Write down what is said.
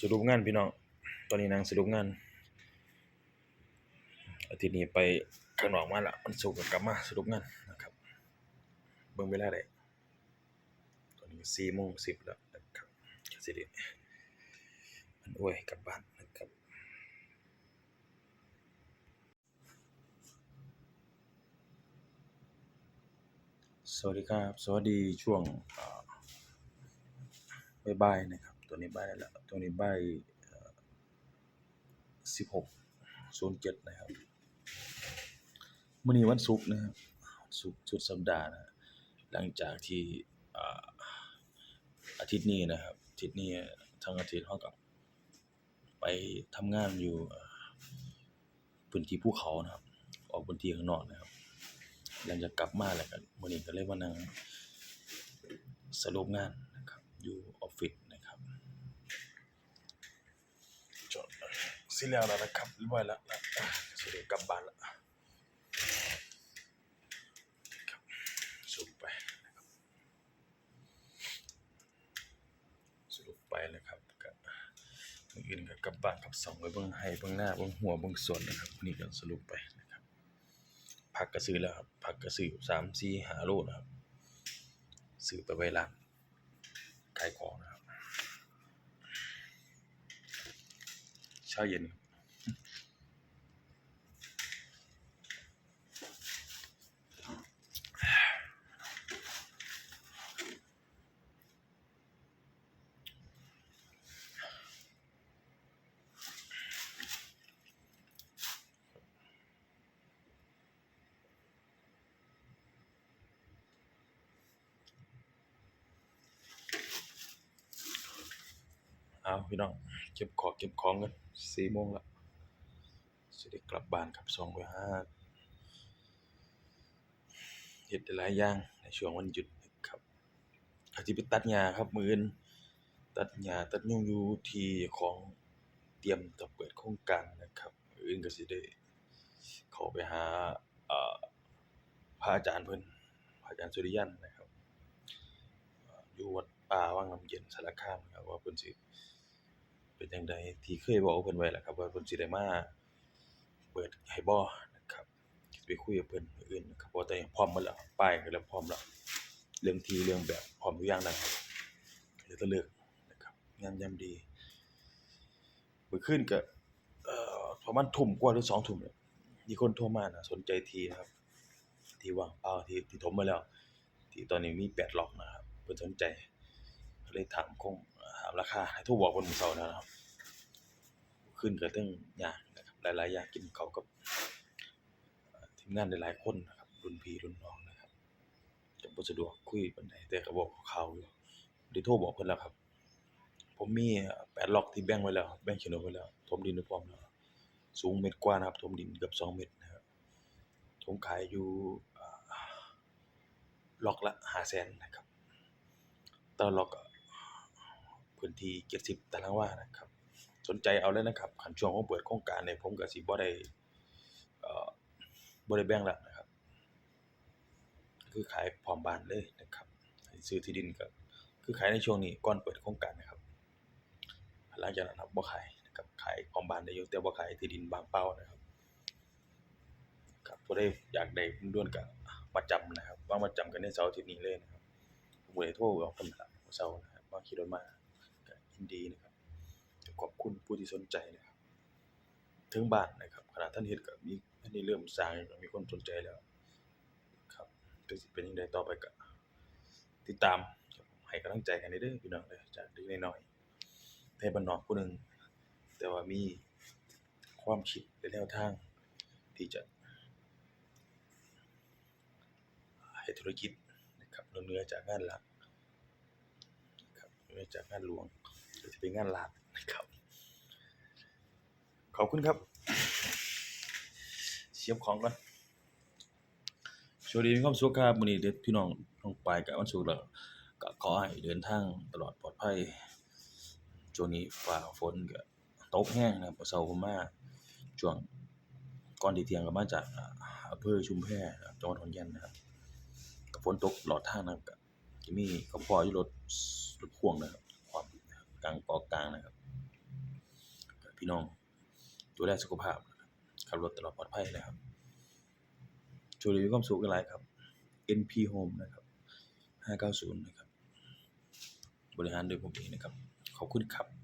สรุปงานพี่น้อง ตอนนี้นางสรุปงาน อาทิตย์นี้ไปข้างนอกมาละมันสุกร์กลับมาสรุปงานนะครับ เบิ่งเวลาได้ตอนนี้สี่โมงสิบแล้วนะครับสิได้มันอ้ยกลับบ้านนะครับสวัสดีครับ สวัสดีช่วงอ่าบ่ายๆนะครับ ตัวนี้บ่ายแล้วตัวนี้ใบสิบหกศูนย์เจ็ดนะครับมื้อนี้วันศุกร์นะครับศุกร์สุดสัปดาห์นะหลังจากที่อาอาทิตย์นี้นะครับอาทิตย์นี้ทั้งอาทิตย์เราก็ไปทำงานอยู่พื้นที่ภูเขานะครับ ออกพื้นที่ข้างนอกนะครับหลังจากกลับมาแล้วก็มื้อนี้ก็เลยมานั่งสรุปงานนะครับอยู่ออฟฟิศนะครับจบ สิแล้วแล้วนะครับเรียบร้อยแล้วนะอะสิได้กลับบ้านแล้วสรุปไปนะครับสรุปไปเลยครับก็มื้ออื่นก็กลับบ้านกับซ่องไปเบิ่งไร่เบิ่งหน้าเบิ่งหัวเบิ่งส่วนนะครับนี้ก็สรุปไปนะครับผักก็ซื้อแล้วครับผักก็ซื้อสามสี่ห้าโลนะครับซื้อไปไว้ร้านขายของนะครับ เช้า เอาพี่น้องเก็บของเก็บของกันสี่โมงล้วสิได้กลับบ้านครับสองไปห้าเฮ็ดหลายอย่างในช่วงวันหยุดนะครับอาจสิไปตัดหญ้าครับมื้ออื่นตัดหญ้าตัดยุ่งอยู่ที่ของเตรียมจะเปิดโครงการนะครับมืออื่นก็สิได้เข้าไปหาเอ่อพระอาจารย์เพิ่นพระอาจารย์สุริยันนะครับอยู่วัดป่าวังน้ำเย็นสารคามครับว่าเพิ่นสิ เป็นจังใดที่เคยเว้าเพิ่นไว้แหละครับว่าเพิ่นสิได้มาเปิดให้บ่นะครับไปคุยกับเพิ่นอื่นนะครับเพราะว่าตอนนี้พร้อมหมดแล้วป้ายก็เริ่มพร้อมแล้วเรื่องที่เรื่องแบบพร้อมทุกอย่างแล้วครับเหลือแต่เลิกนะครับงานยามดีมื้อคืนก็เอ่อประมาณทุ่มกว่าหรือ2ทุ่มเนี่ยมีคนโทรมาน่ะสนใจทีนะครับ ที่ว่างเปล่าที่ที่ถมมาแล้ว ที่ตอนนี้มี8ล็อกนะครับเพิ่นสนใจก็เลยถามคงามราคาให้โทรบอกเพิ่นมื้อเช้าแล้วนะครับ ขึ้นก็เรื่องยากนะครับหลายๆอย่างกินเขากับทีมงานหลายๆคนนะครับรุ่นพี่รุ่นน้องนะครับจะบ่สะดวกคุยปานใดแต่ก็บอกคร่าวอยู่ได้โทรบอกเพิ่นแล้วครับ ผมมีแปดล็อกที่แบ่งไว้แล้วแบ่งโฉนไว้แล้วถมดินไว้พร้อมแล้วสูงเมตรกว่านะครับถมดินเกือบสองเมตรนะครับผมขายอยู่ล็อกละ500,000นะครับต่อล็อก พื้นที่ 70 ตารางวานะครับ สนใจเอาเลยนะครับคันช่วงผมเปิดโครงการเนี่ยผมก็สิบ่ได้เออบ่ได้แบ่งแล้วนะครับ คือขายพร้อมบ้านเลยนะครับซื้อที่ดินก็คือขายในช่วงนี้ก่อนเปิดโครงการนะครับหลังจากนั้นครับบ่ขายนะครับขายพร้อมบ้านได้อยู่แต่บ่ขายที่ดินบางเป้านะครับครับผู้ใดอยากได้ด่วนๆก็มาจำนะครับวางมาจำกันในเสาร์อาทิตย์นี้เลยนะครับผมก็ได้โทรบอกเพิ่นล่ะมื้อเช้านะครับว่าขี่รถมาก ยินดีนะครับขอบคุณผู้ที่สนใจนะครับถึงบ้านนะครับขณะท่านเฮ็ดก็มีท่านได้เริ่มสร้างมีคนสนใจแล้วครับก็สิเป็นจั่งใดต่อไปก็ติดตามให้กำลังใจกันเด้อพี่น้องเด้อจากเล็กน้อยๆไทบ้านนอกผู้หนึ่งแต่ว่ามีความคิดและแนวทางที่จะให้ธุรกิจนะครับเนื้อจากงานหลักนะครับเนื้อจากงานหลวง ก็สิเป็นงานหลักนะครับ ขอบคุณครับ เสียบของก่อนสวัสดีมีความสุขครับมื้อนี้เด็ดพี่น้องน้องปายกับวันศุกร์แล้วก็ขอให้เดินทางตลอดปลอดภัยช่วงนี้ฟ้าฝนก็ตกแรงนะครับเช้าผมมาช่วงก่อนที่เที่ยงก็มาจากอำเภอชุมแพจังหวัดขอนแก่นนะครับก็ฝนตกตลอดทางนะครับก็จะมีก็พออยู่รถรถพ่วงนะครับ กลางกอกลางนะครับ พี่น้องดูแลสุขภาพขับรถตลอดปลอดภัยนะครับช่วยมีความสุขกันหลายครับ NP Home นะครับ 590 นะครับ บริหารโดยผมเองนะครับ ขอบคุณครับ